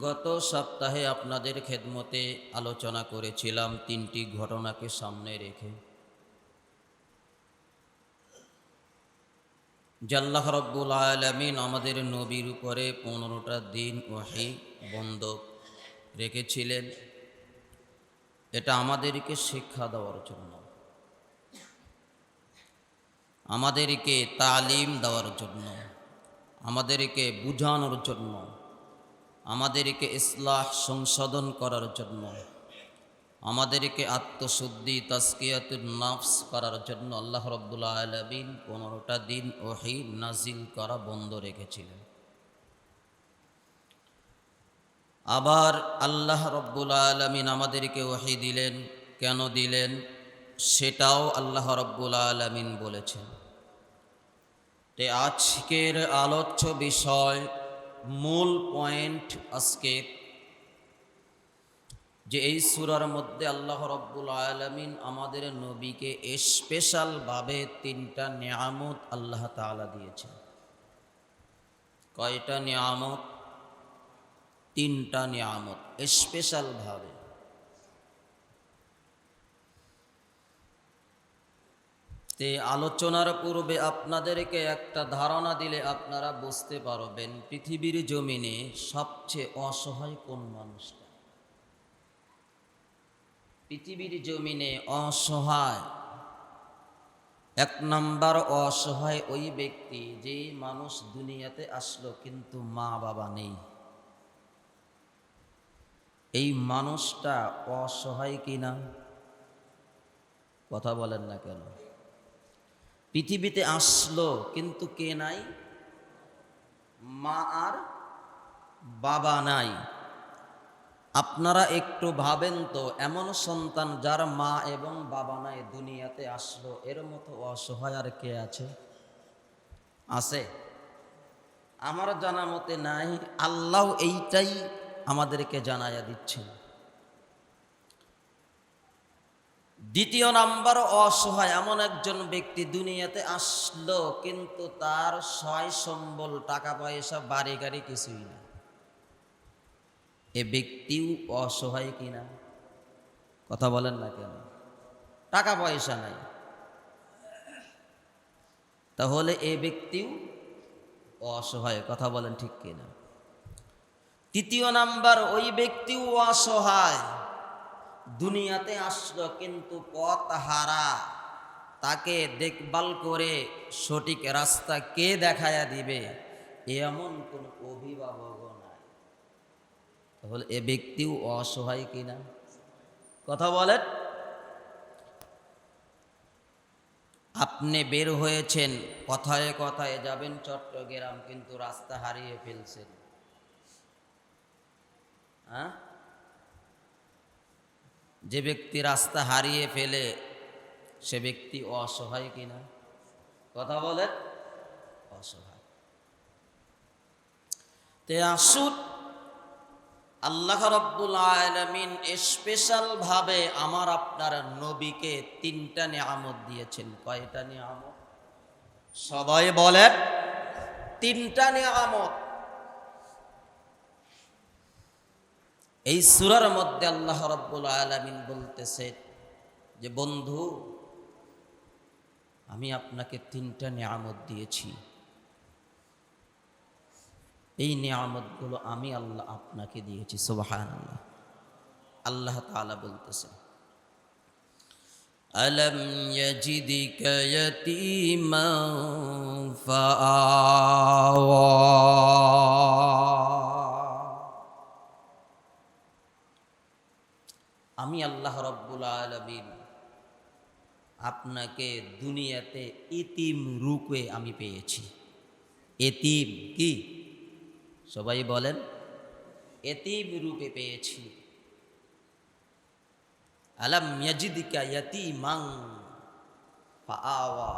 গত সপ্তাহে আপনাদের খেদমতে আলোচনা করেছিলাম তিনটি ঘটনাকে সামনে রেখে। জাল্লাহ রব্বুল আলমিন আমাদের নবীর উপরে পনেরোটা দিন ওয়াহি বন্ধ রেখেছিলেন। এটা আমাদেরকে শিক্ষা দেওয়ার জন্য। আমাদেরকে তালিম দেওয়ার জন্য। আমাদেরকে বুঝানোর জন্য। আমাদেরকে ইসলাহ সংশোধন করার জন্য, আমাদেরকে আত্মশুদ্ধি তাস্কিয়াতুল নাফস করার জন্য আল্লাহ রব্বুল্লা আলমিন পনেরোটা দিন ওহি নাজিল করা বন্ধ রেখেছিলেন। আবার আল্লাহ রব্বুল আলমিন আমাদেরকে ওহি দিলেন, কেন দিলেন সেটাও আল্লাহ রব্বুল আলমিন বলেছেন। তে আজকের আলোচ্য বিষয় মূল পয়েন্ট আজকে যে এই সুরার মধ্যে আল্লাহ রব্বুল আলমিন আমাদের নবীকে স্পেশালভাবে তিনটা নিয়ামত আল্লাহ তালা দিয়েছেন। কয়টা নিয়ামত? তিনটা নিয়ামত স্পেশালভাবে তে আলোচনার পূর্বে আপনাদেরকে একটা ধারণা দিলে আপনারা বুঝতে পারবেন, পৃথিবীর জমিনে সবচেয়ে অসহায় কোন মানুষটা? পৃথিবীর জমিনে অসহায়, এক নাম্বার অসহায় ওই ব্যক্তি যে মানুষ দুনিয়াতে আসলো কিন্তু মা বাবা নেই। এই মানুষটা অসহায় কিনা? কথা বলেন না কেন? পৃথিবীতে আসলো, কিন্তু কে নাই? মা আর বাবা নাই। আপনারা একটু ভাবেন তো, এমন সন্তান যার মা এবং বাবা নাই দুনিয়াতে আসলো, এর মতো অসহায় আর কে আছে? আছে। আমার জানা মতে নাই, আল্লাহ এইটাই আমাদেরকে জানাইয়া দিচ্ছেন। দ্বিতীয় নাম্বার, অসহায়। এমন একজন ব্যক্তি দুনিয়াতে আসলো, কিন্তু তার সয় সম্বল, টাকা পয়সা, বাড়ি গাড়ি কিছুই না এ ব্যক্তিও অসহায় কিনা? কথা বলেন না কেন? টাকা পয়সা নাই। তাহলে এ ব্যক্তিও অসহায়, কথা বলেন ঠিক কিনা? তৃতীয় নাম্বার, ওই ব্যক্তিও অসহায়। দুনিয়াতে আসলো কিন্তু পথ হারা। তাকে দেখভাল করে সঠিক রাস্তা কে দেখায়া দিবে? এমন কোন অভিভাবক নাই। তাহলে এ ব্যক্তিও অসহায় কিনা? কথা বলেন। আপনি বের হয়েছেন, কথায় কথায় যাবেন চট্টগ্রাম, কিন্তু রাস্তা হারিয়ে ফেলছেন। হ্যাঁ যে ব্যক্তি রাস্তা হারিয়ে ফেলে, সে ব্যক্তি অসহায় কিনা? কথা বলেন, অসহায়। তে আসুন, আল্লাহ রব্বুল আলমিন স্পেশাল ভাবে আমার আপনার নবীকে তিনটা নিয়ামত দিয়েছেন। কয়টা নিয়ামত? সবাই বলেন, তিনটা নিয়ামত। এই সুরার মধ্যে আল্লাহ রব্বুল আলমিন বলতেছে যে বন্ধু আমি আপনাকে তিনটা নিয়ামত দিয়েছি এই নিয়ামতগুলো আমি আল্লাহ আপনাকে দিয়েছি সুবাহান আল্লাহ আল্লাহ তালা বলতেছে ألم يجدك يتيما فآوى আমি আল্লাহ রব্বুল আলমিন আপনাকে দুনিয়াতে ইতিম রূপে আমি পেয়েছি। এতিম কি? সবাই বলেন এতিম রূপে পেয়েছি। আলাম ইয়াজিদিকা ইয়াতিমাং পাওয়া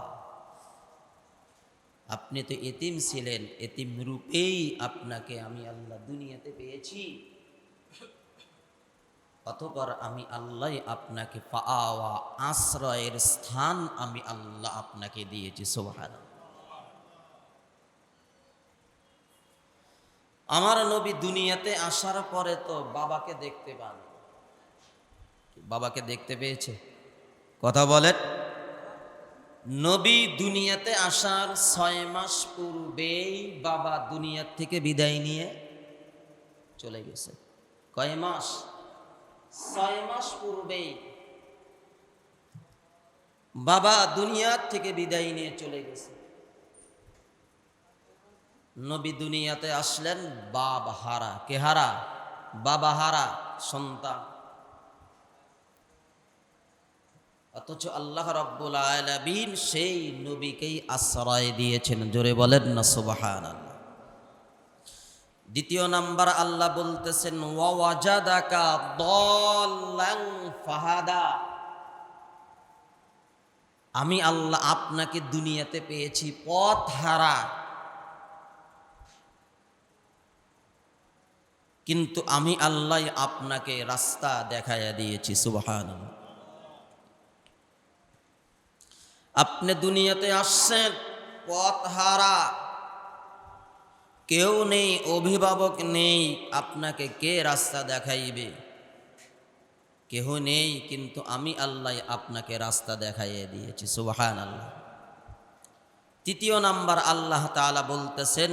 আপনি তো এতিম ছিলেন এতিম রূপেই আপনাকে আমি আল্লাহ দুনিয়াতে পেয়েছি। অতপর আমি আল্লাহ আপনাকে পাওয়া আশ্রয়ের স্থান আমি আল্লাহ আপনাকে দিয়েছি সোহান আমার নবী দুনিয়াতে আসার পরে তো বাবাকে দেখতে পান। বাবাকে দেখতে পেয়েছে? কথা বলেন। নবী দুনিয়াতে আসার ছয় মাস পূর্বেই বাবা দুনিয়ার থেকে বিদায় নিয়ে চলে গেছে। কয় মাস? ছয় মাস পূর্বেই বাবা দুনিয়ার থেকে বিদায় নিয়ে চলে গেছে। নবী দুনিয়াতে আসলেন বাব হারা। কে হারা? বাবা হারা, সন্তান। অথচ আল্লাহ রব্বুল আলামিন সেই নবীকেই আশ্রয় দিয়েছেন। জোরে বলেন না সুবাহান আল্লাহ দ্বিতীয় নাম্বার আল্লাহ বলতেছেন ফাহাদা। আমি আল্লাহ আপনাকে দুনিয়াতে পেয়েছি পথ হারা। কিন্তু আমি আল্লাহ আপনাকে রাস্তা দেখাইয়া দিয়েছি সুবহান আপনি দুনিয়াতে আসছেন, পথ হারা। কেউ নেই, অভিভাবক নেই, আপনাকে কে রাস্তা দেখাইবে? কেহ নেই, কিন্তু আমি আল্লাহ আপনাকে রাস্তা দেখাইয়ে দিয়েছি সুবাহান আল্লাহ তৃতীয় নাম্বার, আল্লাহ তাআলা বলতেছেন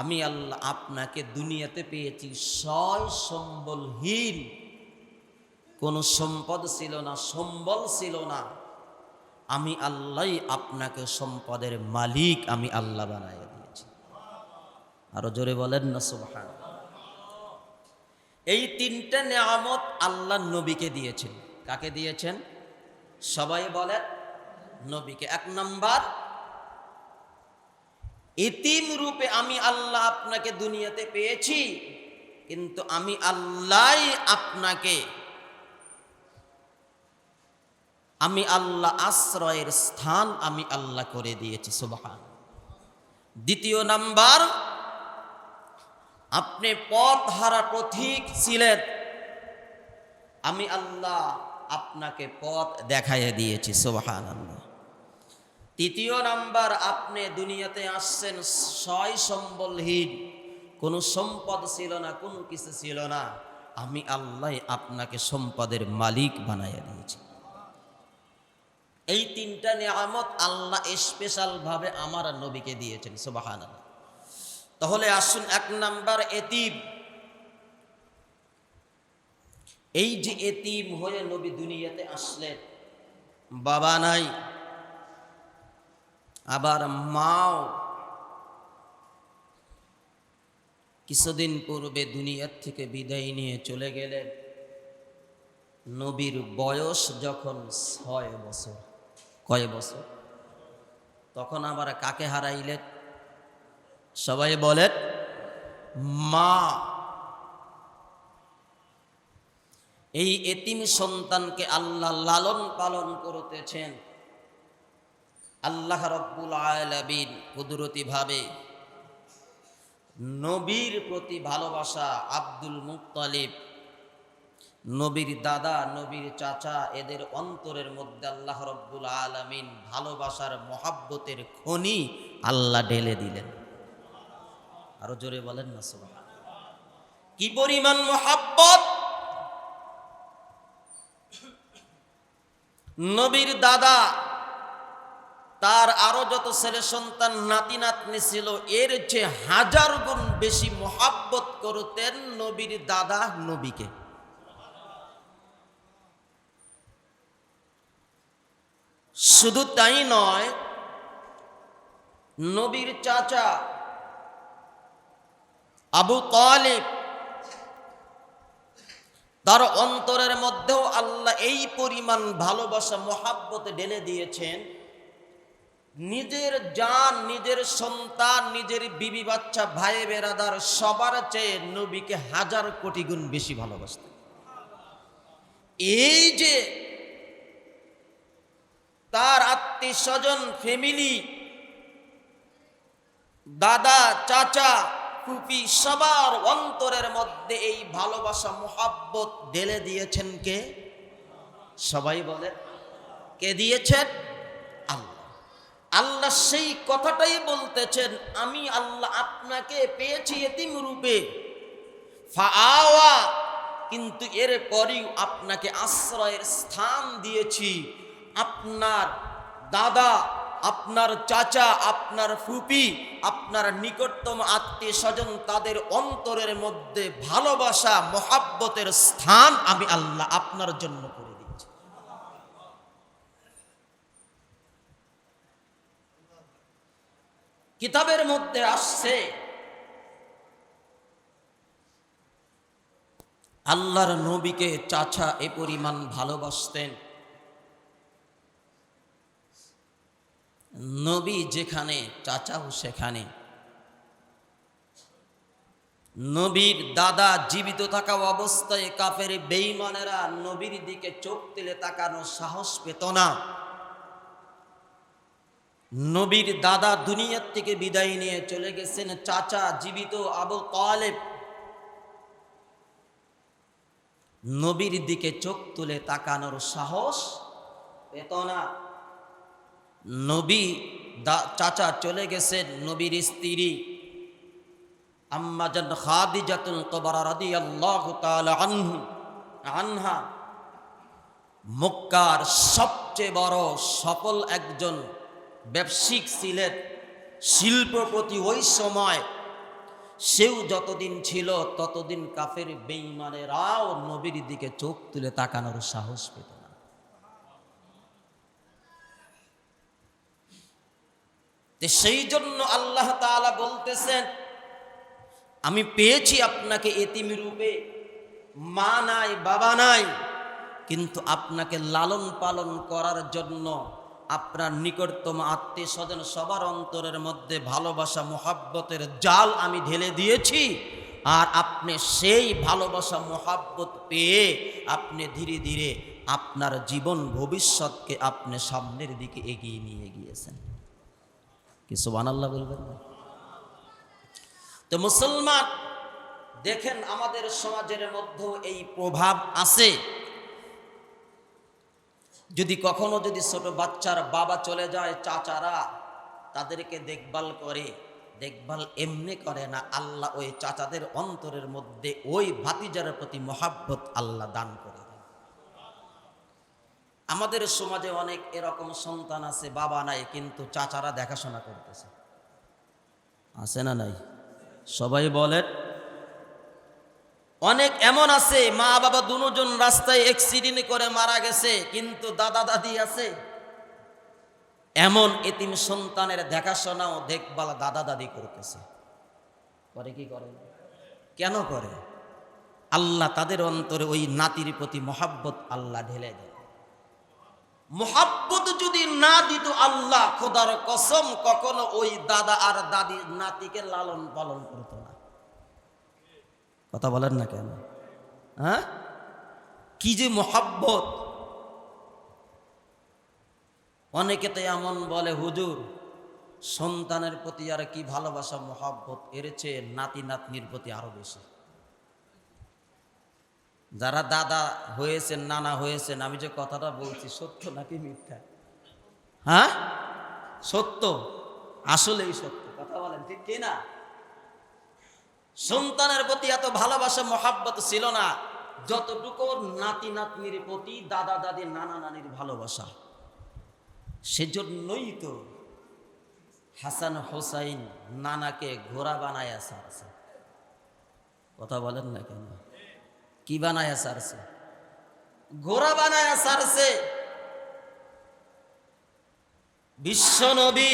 আমি আল্লাহ আপনাকে দুনিয়াতে পেয়েছি সয় সম্বলহীন। কোনো সম্পদ ছিল না, সম্বল ছিল না। আমি আল্লাহ আপনাকে সম্পদের মালিক, আমি আল্লাহ বানাইয়া দিয়েছি। আরও জোরে বলেন না, সুবহান। এই তিনটা নিয়ামত আল্লাহ নবীকে দিয়েছেন। কাকে দিয়েছেন? সবাই বলেন, নবীকে। এক নাম্বার, ইতিম রূপে আমি আল্লাহ আপনাকে দুনিয়াতে পেয়েছি, কিন্তু আমি আল্লাহ আপনাকে আমি আল্লাহ আশ্রয়ের স্থান আমি আল্লাহ করে দিয়েছি, সুবহান। দ্বিতীয় নাম্বার, আপনি পথ হারা পথিক ছিলেন। আমি আল্লাহ আপনাকে পথ দেখাইয়া দিয়েছি সুবহান আল্লাহ তৃতীয় নাম্বার, আপনি দুনিয়াতে আসছেন ছয় সম্বলহীন। কোনো সম্পদ ছিল না, কোনো কিছু ছিল না। আমি আল্লাহ আপনাকে সম্পদের মালিক বানাইয়া দিয়েছি। এই তিনটা নিয়ামত আল্লাহ স্পেশাল ভাবে আমার নবীকে দিয়েছেন সুবাহান তাহলে আসুন এক নাম্বার এতিম। এই যে এতিম হয়ে নবী দুনিয়াতে আসলেন, বাবা নাই, আবার মাও। কিছুদিন পূর্বে দুনিয়ার থেকে বিদায় নিয়ে চলে গেলেন, নবীর বয়স যখন ছয় বছর। কয় বছর? তখন আবার কাকে হারাইলেন? সবাই বলেন, মা। এই এতিম সন্তানকে আল্লাহ লালন পালন করতেছেন। আল্লাহ রব্বুল আলামিন কুদরতি ভাবে নবীর প্রতি ভালোবাসা আব্দুল মুক্তালিব নবীর দাদা, নবীর চাচা, এদের অন্তরের মধ্যে আল্লাহ রব্বুল আলামিন ভালোবাসার মহাব্বতের খনি আল্লাহ ঢেলে দিলেন। আরও জোরে বলেন না সুবহান কি পরিমাণ মহাব্বত? নবীর দাদা, তার আরও যত ছেলে সন্তান, নাতি নাতনি ছিল, এর চেয়ে হাজার গুণ বেশি মহাব্বত করতেন নবীর দাদা নবীকে। শুধু তাই নয়, নবীর চাচা আবু তালিব তার অন্তরের মধ্যেও আল্লাহ এই পরিমাণ ভালোবাসা, মহাব্বতে ঢেলে দিয়েছেন। নিজের জান, নিজের সন্তান, নিজের বিবি বাচ্চা, ভাই বেরাদার সবার চেয়ে নবীকে হাজার কোটি গুণ বেশি ভালোবাসতেন। এই যে তার আত্মীয় স্বজন ফ্যামিলি দাদা, চাচা, ফুপি সবার অন্তরের মধ্যে এই ভালোবাসা, মোহাব্বত ঢেলে দিয়েছেন কে? সবাই বলে কে দিয়েছেন? আল্লাহ। আল্লাহ সেই কথাটাই বলতেছেন, আমি আল্লাহ আপনাকে পেয়েছি এতিম রূপে। ফাআওয়া, কিন্তু এর পরেও আপনাকে আশ্রয়ের স্থান দিয়েছি। আপনার দাদা, আপনার চাচা, আপনার ফুপি, আপনার নিকটতম আত্মীয় স্বজন তাদের অন্তরের মধ্যে ভালোবাসা, মহাব্বতের স্থান আমি আল্লাহ আপনার জন্য করে দিচ্ছি। কিতাবের মধ্যে আসছে, আল্লাহর নবীকে চাচা এ পরিমাণ ভালোবাসতেন। নবী যেখানে, চাচাও সেখানে। নবীর দাদা জীবিত থাকা অবস্থায় কাফের বেঈমানেরা নবীর দিকে চোখ তুলে তাকানোর সাহস পেত না। নবীর দাদা দুনিয়ার থেকে বিদায় নিয়ে চলে গেছেন, চাচা জীবিত আবু তালেব। নবীর দিকে চোখ তুলে তাকানোর সাহস পেত না। নবী দা- চাচা চলে গেছেন নবীর স্ত্রী আম্মাজান খাদিজাতুল কবরা রাদিয়াল্লাহু তাআলা আনহু, আনহা। মক্কার সবচেয়ে বড় সফল একজন ব্যবসায়িক ছিলেন, শিল্পপতি ওই সময়। সেও যতদিন ছিল ততদিন কাফের বেঈমানেরাও নবীর দিকে চোখ তুলে তাকানোর সাহস পেত সেই জন্য আল্লাহ তাআলা বলতেছেন, আমি পেয়েছি আপনাকে এতিম রূপে। মা নাই, বাবা নাই, কিন্তু আপনাকে লালন পালন করার জন্য আপনার নিকটতম আত্মীয় স্বজন সবার অন্তরের মধ্যে ভালোবাসা, মোহাব্বতের জাল আমি ঢেলে দিয়েছি। আর আপনি সেই ভালোবাসা, মোহাব্বত পেয়ে আপনি ধীরে ধীরে আপনার জীবন, ভবিষ্যৎকে আপনি সামনের দিকে এগিয়ে নিয়ে গিয়েছেন। কি সুবান বলবেন না? তো মুসলমান, দেখেন আমাদের সমাজের মধ্যেও এই প্রভাব আছে। যদি কখনো যদি ছোট বাচ্চার বাবা চলে যায়, চাচারা তাদেরকে দেখভাল করে, দেখভাল এমনি করে না, আল্লাহ ওই চাচাদের অন্তরের মধ্যে ওই ভাতিজার প্রতি মহাব্বত আল্লাহ দান করে। আমাদের সমাজে অনেক এরকম সন্তান আছে, বাবা নাই, কিন্তু চাচারা দেখাশোনা করতেছে। আছে না নাই? সবাই বলেন। অনেক এমন আছে, মা বাবা দুজন রাস্তায় অ্যাক্সিডেন্ট করে মারা গেছে, কিন্তু দাদা দাদি আছে। এমন এতিম সন্তানের দেখাশোনাও, দেখভাল দাদা দাদি করতেছে। করে কি করে? কেন করে? আল্লাহ তাদের অন্তরে ওই নাতির প্রতি মহাব্বত আল্লাহ ঢেলে দেয় মোহাব্বত যদি না দিত আল্লাহ, খোদার কসম, কখনো ওই দাদা আর দাদি নাতিকে লালন পালন করতো না। কথা বলেন না কেন? হ্যাঁ? কি যে মোহাব্বত? অনেকে তো এমন বলে, হুজুর, সন্তানের প্রতি আর কি ভালোবাসা, মোহাব্বত? এর চেয়ে নাতি নাতনির প্রতি আরও বেশি। যারা দাদা হয়েছেন, নানা হয়েছেন, আমি যে কথাটা বলছি, সত্য নাকি মিথ্যা? হ্যাঁ? সত্য? আসলেই সত্য। কথা বলেন, ঠিক কি না? সন্তানের প্রতি এত ভালোবাসা, মহাব্বত ছিল না। যতটুকু নাতি নাতনির প্রতি দাদা দাদি, নানা নানির ভালোবাসা, সেজন্যই তো হাসান হোসাইন নানাকে ঘোড়া বানায় সারছে কথা বলেন না কেন? কি বানায় সারছে? ঘোড়া বানায় সারছে। বিশ্ব নবী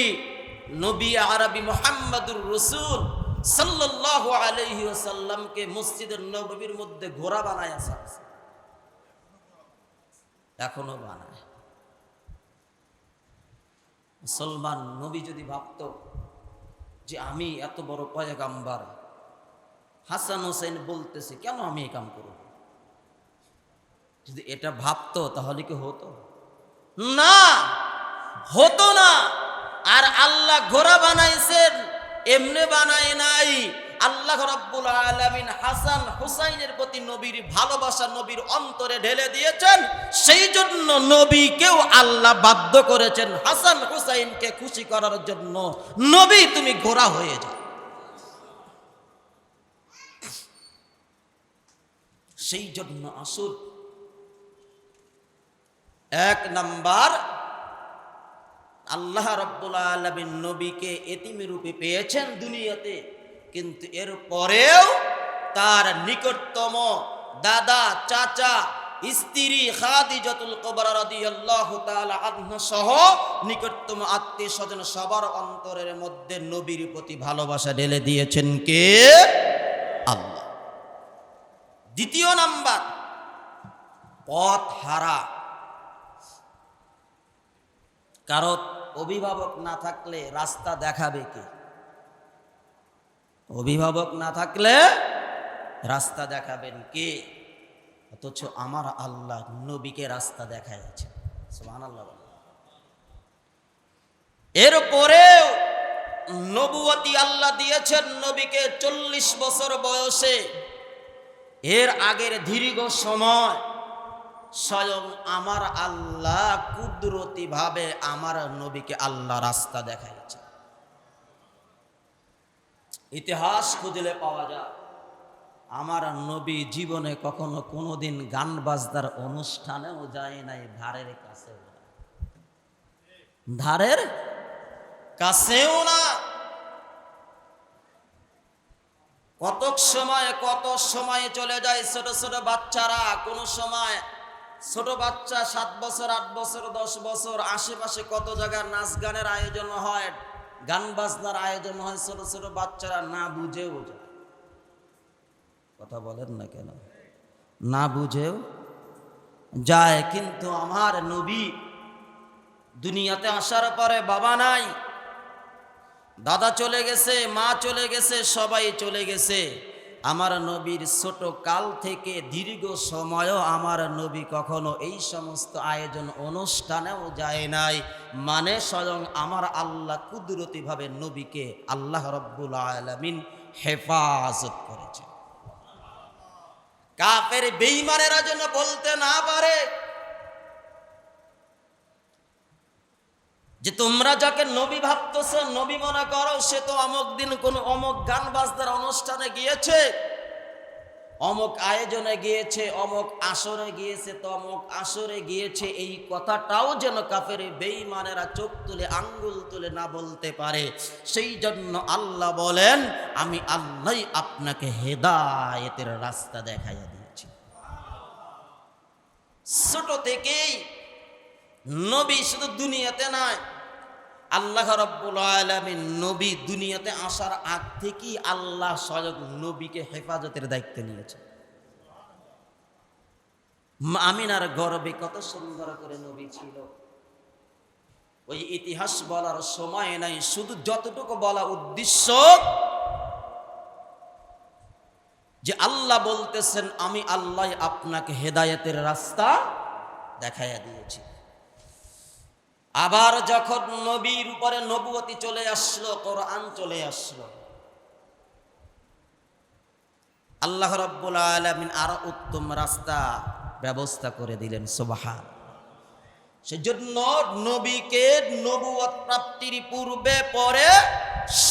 নবী আরবি মোহাম্মদুর রসুল সাল্লাল্লাহু আলাইহি ওয়াসাল্লামকে মসজিদের নববীর মধ্যে ঘোড়া বানায় সারছে। এখনও বানায়। মুসলমান নবী যদি ভাবত যে আমি এত বড় পয়গাম্বার হাসান হোসেন বলতেছে, কেন আমি এই কাম করব? যদি এটা ভাবতো, তাহলে কি হতো? না হতো না। আর আল্লাহ ঘোড়া বানাইছেন, এমনি বানায় নাই। আল্লাহ রাব্বুল আলামিন হাসান হুসাইনের প্রতি নবীর ভালোবাসা নবীর অন্তরে ঢেলে দিয়েছেন। সেই জন্য নবীকেও আল্লাহ বাধ্য করেছেন হাসান হুসাইনকে খুশি করার জন্য। নবী, তুমি ঘোড়া হয়ে যাও। সেই জন্য আসুন এক নাম্বার, আল্লাহ রব্বুল আলমিন নবীকে এতিম রূপে পেয়েছেন দুনিয়াতে, কিন্তু এর পরেও তার নিকটতম দাদা, চাচা, স্ত্রী খাদিজাতুল কুবরা রাদিয়াল্লাহু তাআলা সহ নিকটতম আত্মীয় স্বজন সবার অন্তরের মধ্যে নবীর প্রতি ভালোবাসা ঢেলে দিয়েছেন কে? দ্বিতীয় নাম্বার, পথ হারা। কারণ অভিভাবক না থাকলে রাস্তা দেখাবে কে? অভিভাবক না থাকলে রাস্তা দেখাবেন কে? অথচ আমার আল্লাহ নবীকে রাস্তা দেখায় আছে সুবহানাল্লাহ বলেন। এরপরেও নবুয়তি আল্লাহ দিয়েছেন নবীকে চল্লিশ বছর বয়সে। এর আগের দীর্ঘ সময় স্বয়ং আমার আল্লাহ কুদরতি ভাবে আমার নবীকে আল্লাহ রাস্তা দেখাইছে। ইতিহাস খুঁজলে পাওয়া যায়, আমার নবী জীবনে কখনো কোনোদিন গান বাজদার অনুষ্ঠানেও যায় নাই, ধারের কাছে ধারের কাছেও না কত সময় কত সময় চলে যায় ছোট ছোট বাচ্চারা? কোন সময় ছোট বাচ্চা সাত বছর, আট বছর, দশ বছর, আশেপাশে কত জায়গার নাচ গানের আয়োজন হয়, গান বাজনার আয়োজন হয়, ছোট ছোট বাচ্চারা না বুঝেও যায়। কথা বলেন না কেন? না বুঝেও যায়, কিন্তু আমার নবী দুনিয়াতে আসার পরে বাবা নাই দাদা চলে গেছে, মা চলে গেছে, সবাই চলে গেছে। আমার নবীর ছোট কাল থেকে দীর্ঘ সময়ও আমার নবী কখনো এই সমস্ত আয়োজন অনুষ্ঠানেও যায় নাই। মানে স্বয়ং আমার আল্লাহ কুদরতিভাবে নবীকে আল্লাহ রব্বুল আলমিন হেফাজত করেছে কাপের বেইমানেরা যেন বলতে না পারে যে তোমরা যাকে নবী ভাবতেছ, নবী মনে করো, সে তো অমক দিন কোন অমক গান বাজনার অনুষ্ঠানে গিয়েছে, অমক আয়োজনে গিয়েছে, অমক আসরে গিয়েছে, তো অমক আসরে গিয়েছে, এই কথাটাও যেন কাফের বেইমানেরা চোখ তুলে, আঙ্গুল তুলে না বলতে পারে। সেই জন্য আল্লাহ বলেন, আমি আল্লাহ আপনাকে হেদায়েতের রাস্তা দেখাইয়া দিয়েছি। ছোট থেকেই নবী শুধু দুনিয়াতে নয় আল্লাহ রব্বুল আলমিন নবী দুনিয়াতে আসার আগ থেকেই আল্লাহ স্বয়ং নবীকে হেফাজতের দায়িত্ব নিয়েছে আমিনার গর্বে কত সুন্দর করে নবী ছিল। ওই ইতিহাস বলার সময় নাই, শুধু যতটুকু বলা উদ্দেশ্য যে আল্লাহ বলতেছেন, আমি আল্লাহ আপনাকে হেদায়েতের রাস্তা দেখাইয়া দিয়েছি। আবার যখন নবীর উপরে নবুয়তি চলে আসলো, কোরআন চলে আসলো। আল্লাহ রব্বুল আলমিন আরও উত্তম রাস্তা ব্যবস্থা করে দিলেন সুবাহান সেজন্য নবীকে নবুয়ত প্রাপ্তির পূর্বে পরে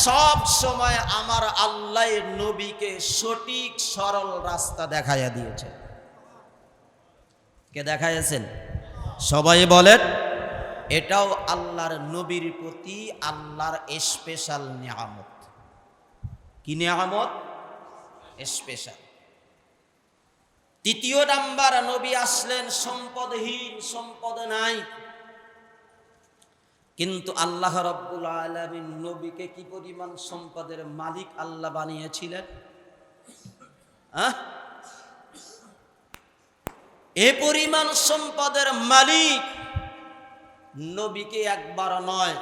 সব সময় আমার আল্লাহ নবীকে সঠিক, সরল রাস্তা দেখাইয়া দিয়েছে কে দেখাইয়াছেন? সবাই বলেন। এটাও আল্লাহর নবীর প্রতি আল্লাহর স্পেশাল নিয়ামত। কি নিয়ামত? স্পেশাল তৃতীয় নাম্বার, নবী আসলেন সম্পদহীন, সম্পদ নাই। কিন্তু আল্লাহ রব্বুল আলমিন নবীকে কি পরিমাণ সম্পদের মালিক আল্লাহ বানিয়েছিলেন? এ পরিমাণ সম্পদের মালিক নবীকে একবার নয়,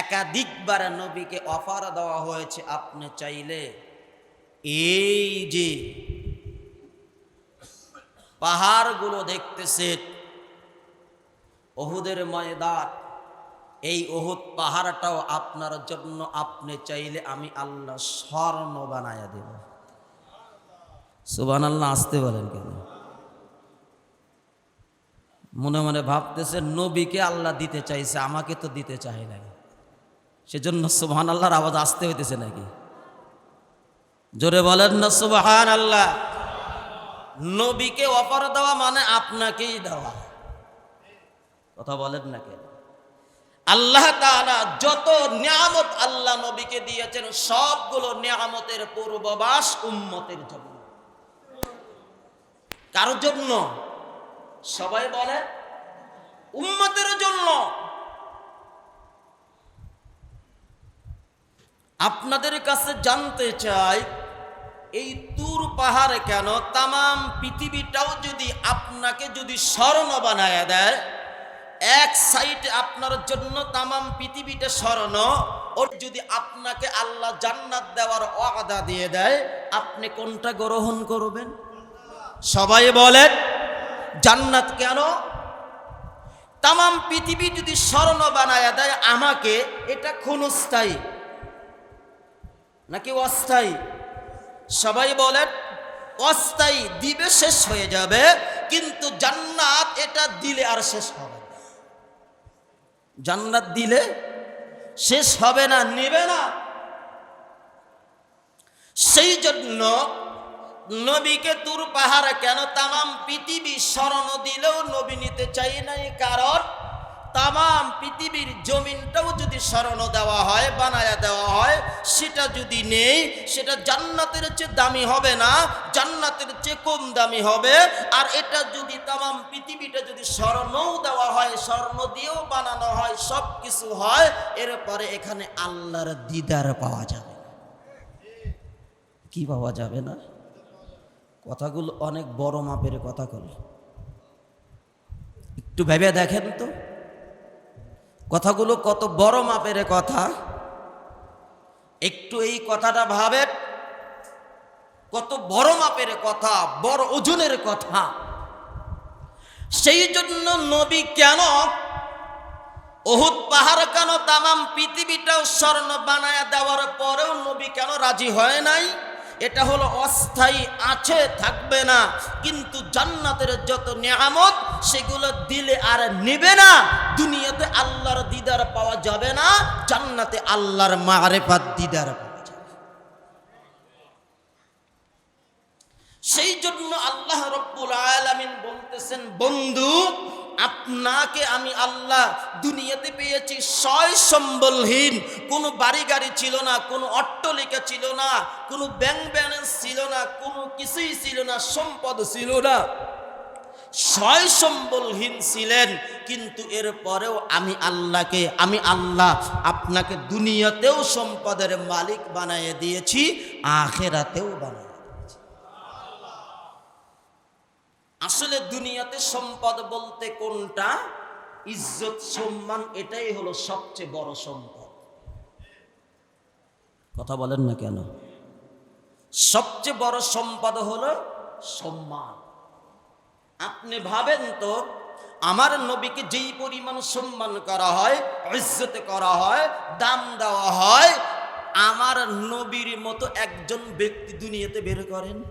একাধিকবার নবীকে অফার দেওয়া হয়েছে। আপনি চাইলে এই যে পাহাড়গুলো দেখতেছেন, ওহুদের ময়দান, এই ওহুদ পাহাড়টাও আপনার জন্য আপনি চাইলে আমি আল্লাহ স্বর্ণ বানায়া দেব। সুবান আল্লাহ আসতে বলেন কেন? মনে মনে ভাবতেছে, নবীকে আল্লাহ দিতে চাইছে, আমাকে তো দিতে চাই নাই। সেজন্য সুবহান আল্লাহর আওয়াজ আসতে হইতেছে নাকি? জোরে বলেন না সুবহান আল্লাহ নবীকে অফার দেওয়া মানে আপনাকেই দেওয়া। কথা বলেন না কেন? আল্লাহ তাআলা যত নিয়ামত আল্লাহ নবীকে দিয়েছেন, সবগুলো নিয়ামতের পূর্ববাস উম্মতের জন্য। কারোর জন্য? সবাই বলে, উম্মতের জন্য। আপনাদের কাছে জানতে চাই, এই তুর পাহাড়ে কেন তামাম পৃথিবীটাও যদি আপনাকে যদি স্মরণ বানায় দেয়, এক সাইডে আপনার জন্য তামাম পৃথিবীটা স্মরণ ওর যদি আপনাকে আল্লাহ জান্নাত দেওয়ার ওয়াদা দিয়ে দেয়, আপনি কোনটা গ্রহণ করবেন? সবাই বলেন জান্নাত কেন? তামাম পৃথিবী যদি স্মরণ বানায় দেয়, আমাকে এটা ক্ষণস্থায়ী নাকি অস্থায়ী? সবাই বলেন, অস্থায়ী দিবে শেষ হয়ে যাবে, কিন্তু জান্নাত এটা দিলে আর শেষ হবে না। জান্নাত দিলে শেষ হবে না, নেবে না। সেই জন্য নবীকে তুর পাহাড়ে কেন? তামাম পৃথিবী স্মরণ দিলেও নবী নিতে চাই নাই, কারণ তামাম পৃথিবীর জমিনটাও যদি স্মরণ দেওয়া হয়, বানায়া দেওয়া হয়, সেটা যদি নেই, সেটা জান্নাতের চেয়ে দামি হবে না, জান্নাতের চেয়ে কম দামি হবে। আর এটা যদি তামাম পৃথিবীটা যদি স্মরণও দেওয়া হয় স্বর্ণ দিয়েও বানানো হয় সব কিছু হয়, এরপরে এখানে আল্লাহর দিদার পাওয়া যাবে। কি পাওয়া যাবে না? কথাগুলো অনেক বড় মাপের কথা কল। একটু ভেবে দেখেন তো। কথাগুলো কত বড় মাপের কথা। একটু এই কথাটা ভাবেন। কত বড় মাপের কথা, বড় ওজনের কথা। সেই জন্য নবী কেন ওহুদ পাহাড় কেন তামাম পৃথিবীটাও স্বর্ণ বানায় দেওয়ার পরেও নবী কেন রাজি হয় নাই? এটা হলো অস্থায়ী আছে, থাকবে না। কিন্তু জান্নাতের যত নিয়ামত, সেগুলো দিলে আর নেবে না। দুনিয়াতে আল্লাহর দিদার পাওয়া যাবে না, জান্নাতে আল্লাহর মারেফাত দিদার পাওয়া যাবে। সেই জন্য আল্লাহ রব্বুল আলামিন বলতেছেন, বন্ধু আপনাকে আমি আল্লাহ দুনিয়াতে পেয়েছি সয় সম্বলহীন। কোনো বাড়ি গাড়ি ছিল না, কোনো অট্টলিকা ছিল না, কোনো ব্যাংক ব্যালেন্স ছিল না, কোনো কিছুই ছিল না, সম্পদ ছিল না। সয় সম্বলহীন ছিলেন, কিন্তু এরপরেও আমি আল্লাহকে, আমি আল্লাহ আপনাকে দুনিয়াতেও সম্পদের মালিক বানিয়ে দিয়েছি, আখেরাতেও বানিয়ে আসলে দুনিয়াতে সম্পদ বলতে কোনটা? ইজ্জত, সম্মান, এটাই হলো সবচেয়ে বড় সম্পদ। কথা বলেন না কেন? সবচেয়ে বড় সম্পদ হলো সম্মান। আপনি ভাবেন তো, আমার নবীকে যেই পরিমাণ সম্মান করা হয়, ইজ্জত করা হয়, দাম দেওয়া হয়, আমার নবীর মতো একজন ব্যক্তি দুনিয়াতে বের করেন?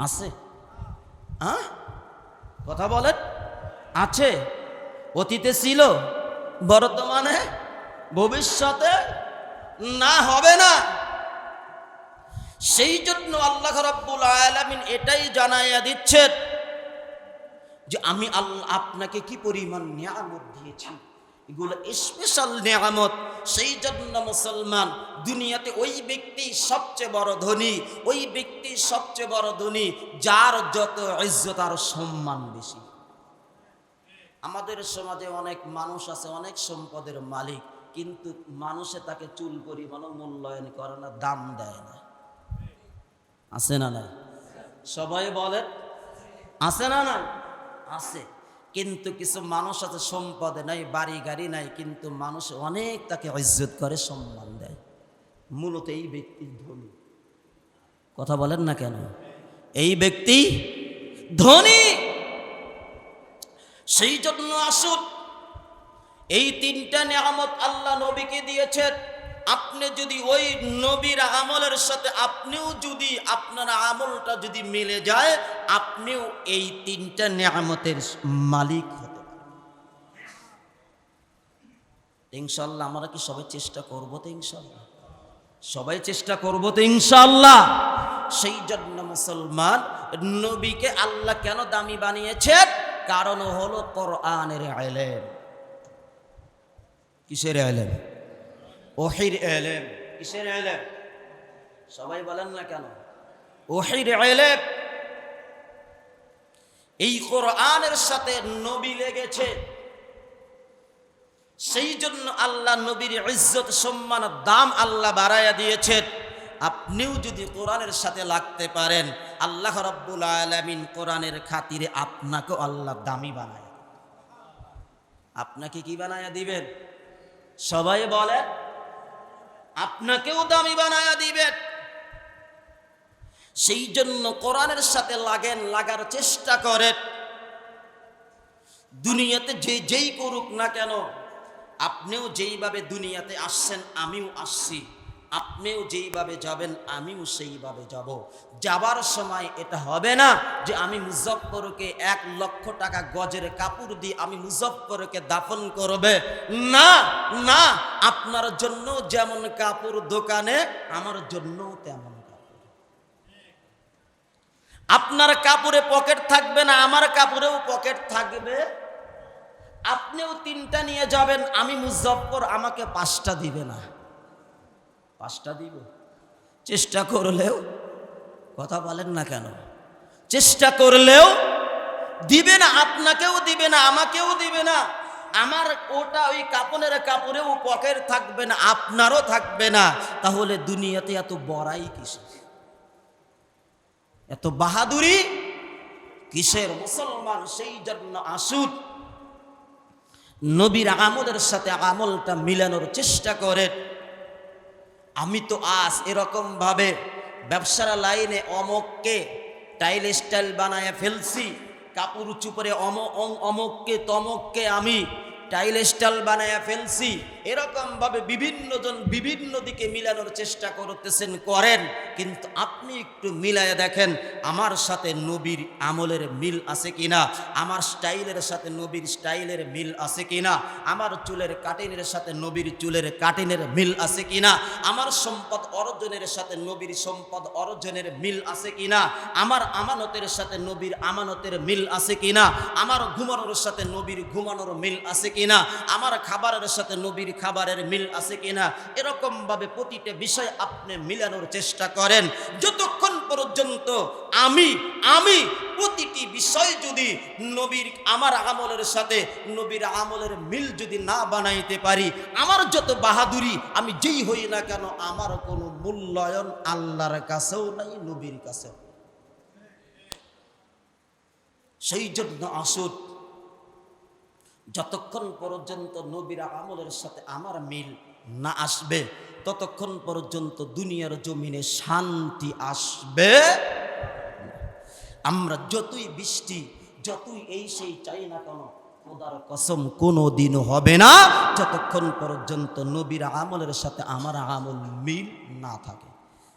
আছে? হ্যাঁ? কথা বলেন। আছে। অতীতে ছিল, বর্তমানে, ভবিষ্যতে না, হবে না। সেই জন্য আল্লাহ রাব্বুল আলামিন এটাই জানাইয়া দিচ্ছেন যে আমি আল্লাহ আপনাকে কি পরিমাণ নিয়ামত দিয়েছি? এগুলো স্পেশাল নিয়ামত। সেই জন্য মুসলমান দুনিয়াতে ওই ব্যক্তি সবচেয়ে বড় ধনী, ওই ব্যক্তি সবচেয়ে বড় ধনী, যার যত ইজ্জত আর সম্মান বেশি। আমাদের সমাজে অনেক মানুষ আছে, অনেক সম্পদের মালিক, কিন্তু মানুষে তাকে চুল পরিমাণও মূল্যায়ন করে না, দাম দেয় না। আছে না নাই? সবাই বলে, আছে না নাই? আছে। কিন্তু কিছু মানুষ আছে, সম্পদে নাই বাড়ি গাড়ি নাই, কিন্তু মানুষ অনেক তাকে ইজ্জত করে, সম্মান দেয়। মূলত এই ব্যক্তি ধনী। কথা বলেন না কেন? এই ব্যক্তি ধনী। সেই জন্য আসুন, এই তিনটা নিয়ামত আল্লাহ নবীকে দিয়েছেন। আপনি যদি ওই নবীর আমলের সাথে, আপনিও যদি আপনার আমলটা যদি মিলে যায়, আপনিও এই তিনটা নিয়ামতের মালিক হতে পারেন। ইনশাল্লাহ আমরা কি সবাই চেষ্টা করব তো ইনশাল্লাহ? সবাই চেষ্টা করব তো ইনশাল্লাহ সেই জন্য মুসলমান, নবীকে আল্লাহ কেন দামি বানিয়েছেন? কারণ হলো কোরআনের এলেম কিসের এলেম ওহির এলেম কিসের এলেম সবাই বলেন না কেন? ওহির এলেম এই কোরআনের সাথে নবী লেগেছে। সেই জন্য আল্লাহ নবীর ইজ্জত, সম্মান দাম আল্লাহ বাড়াইয়া দিয়েছেন। আপনিও যদি কোরআনের সাথে লাগতে পারেন, আল্লাহ রব্বুল আলমিন কোরআনের খাতিরে আপনাকেও আল্লাহ দামি বানায়। আপনাকে কি বানায়া দিবেন? সবাই বলে আপনাকেও দামি বানায়া দিবেন। সেই জন্য কোরআনের সাথে লাগেন, লাগার চেষ্টা করেন। দুনিয়াতে যে যেই করুক না কেন আপনিও যেইভাবে দুনিয়াতে আসছেন, আমিও আসছি। আপনিও যেইভাবে যাবেন, আমিও সেইভাবে যাব। যাবার সময় এটা হবে না যে আমি মুজফরকে এক লক্ষ টাকা গজের কাপড় দিয়ে আমি মুজফরকে দাফন করবে। না না, আপনার জন্য যেমন কাপড় দোকানে, আমার জন্য তেমন আপনার কাপড়ে পকেট থাকবে না, আমার কাপড়েও পকেট থাকবে। আপনিও তিনটা নিয়ে যাবেন, আমি মুজফর আমাকে পাঁচটা দিবে না। পাঁচটা দিব? চেষ্টা করলেও কথা বলেন না কেন? চেষ্টা করলেও দিবে না, আপনাকেও দিবে না, আমাকেও দিবে না। আমার ওটা ওই কাপড়ের কাপড়েও পকেট থাকবে না, আপনারও থাকবে না। তাহলে দুনিয়াতে এত বড়াই কিসের? এত বাহাদুরি কিসের? মুসলমান সেই জন্য আসুন নবীর আমলের সাথে আমলটা মিলানোর চেষ্টা করেন আমি তো আজ এরকমভাবে ব্যবসার লাইনে অমককে, টাইল স্টাইল বানায় ফেলছি, কাপড় চুপরে অম অমককে, তমককে আমি টাইল স্টাইল বানায় ফেলছি। এরকম ভাবে বিভিন্ন জন বিভিন্ন দিকে মিলানোর চেষ্টা করতেছেন, করেন। কিন্তু আপনি একটু মিলায় দেখেন, আমার সাথে নবীর আমলের মিল আছে কিনা? আমার স্টাইলের সাথে নবীর স্টাইলের মিল আছে কিনা? আমার চুলের কাটিনের সাথে নবীর চুলের কাটিনের মিল আছে কিনা? আমার সম্পদ অর্জনের সাথে নবীর সম্পদ অর্জনের মিল আছে কিনা? আমার আমানতের সাথে নবীর আমানতের মিল আছে কিনা? আমার ঘুমানোর সাথে নবীর ঘুমানোর মিল আছে কিনা, আমার খাবারের সাথে নবীর খাবারের মিল আছে কিনা এরকম ভাবে প্রতিটা বিষয় আপনি মিলানোর চেষ্টা করেন। যতক্ষণ পর্যন্ত আমি আমি প্রতিটি বিষয় যদি নবীর, আমার আমলের সাথে নবীর আমলের মিল যদি না বানাইতে পারি, আমার যত বাহাদুরি, আমি যেই হই না কেন, আমার কোনো মূল্যায়ন আল্লাহর কাছেও নাই, নবীর কাছেও সেই জন্য আসুন যতক্ষণ পর্যন্ত নবীর আমলের সাথে আমার মিল না আসবে, ততক্ষণ পর্যন্ত দুনিয়ার জমিনে শান্তি আসবে আমরা যতই বৃষ্টি, যতই এই সেই চাই না কেন, খোদার কসম কোনো দিনও হবে না, যতক্ষণ পর্যন্ত নবীর আমলের সাথে আমার আমল মিল না থাকে।